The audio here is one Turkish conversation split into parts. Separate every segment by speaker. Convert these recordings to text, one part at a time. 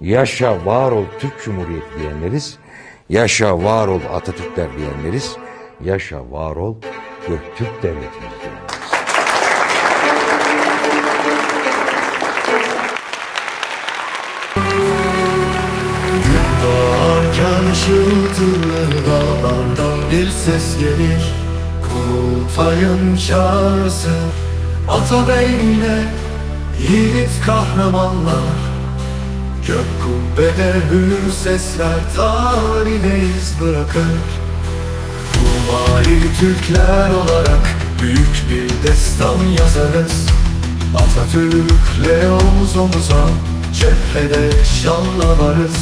Speaker 1: Yaşa var ol Türk Cumhuriyeti diyenleriz. Yaşa var ol Atatürkler diyenleriz. Yaşa var ol Göktürk Devletimiz diyenleriz.
Speaker 2: Doğarken ışıltılı dağlardan bir ses gelir Kurtayın çağrısı Atabeyne yiğit kahramanlar Gök kubbede hür sesler tarihine iz bırakır. Humari Türkler olarak büyük bir destan yazarız. Atatürk'le omuz omuza cephede şanla varız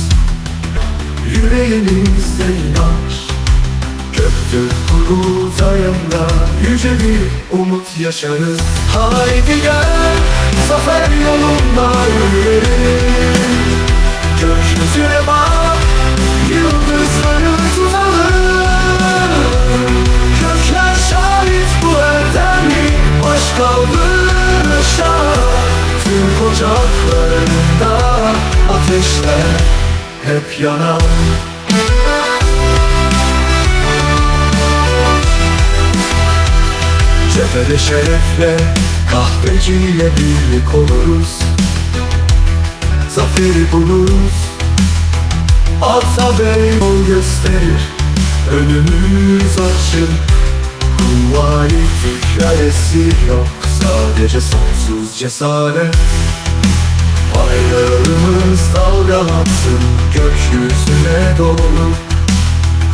Speaker 2: Yüreğimizde inanç Göktür kurultayında Yüce bir umut yaşarız. Haydi gel Zafer yolunda yürüyelim Gökler şahit bu erdemli Baş kaldırışa Türk ocaklarında Ateşler hep yanar Cephede şerefle kahveciyle birlik oluruz Zaferi buluruz Atabey yol gösterir. Önümüz açık. Kuvayi Türkler esir yok. Sadece sonsuz cesaret. Bayrağımız dalgalansın gökyüzüne doğru.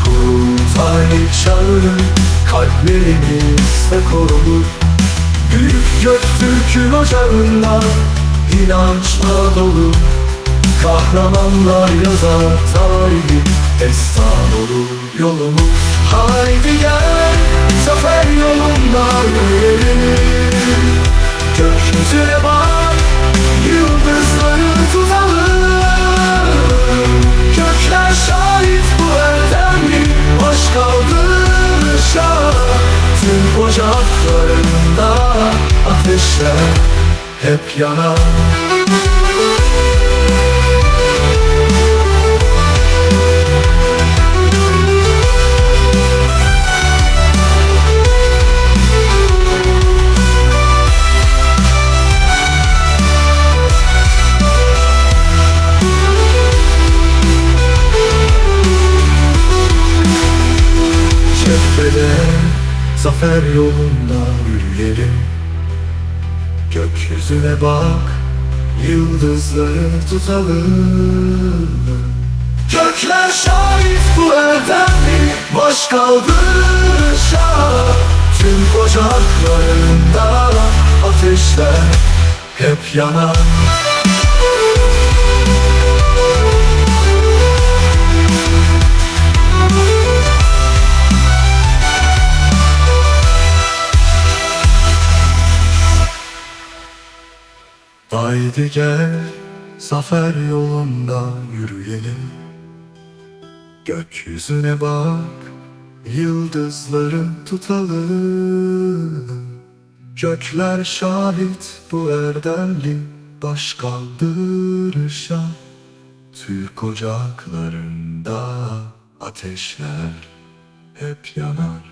Speaker 2: Kurultay çağırır kalplerimizde korulur Büyük Göktürk'ün ocağında inançla dolu. Kahramanlar yazar tarihi destan olur yolumuz. Haydi gel zafer yolunda yürüyelim. Gökyüzüne bak Yıldızları tutalım Gökler şahit bu erdemli Baş kaldırışa. Tüm ocaklarında ateşler hep yanar Cephede zafer yolunda yürüyelim Gökyüzüne bak Yıldızları tutalım. Gökler şahit bu erdemli Baş kaldırışa Tüm ocaklarında ateşler hep yanar Haydi gel zafer yolunda yürüyelim. Gökyüzüne bak yıldızları tutalım. Gökler şahit bu erdemli baş kaldırışa Türk ocaklarında ateşler hep yanar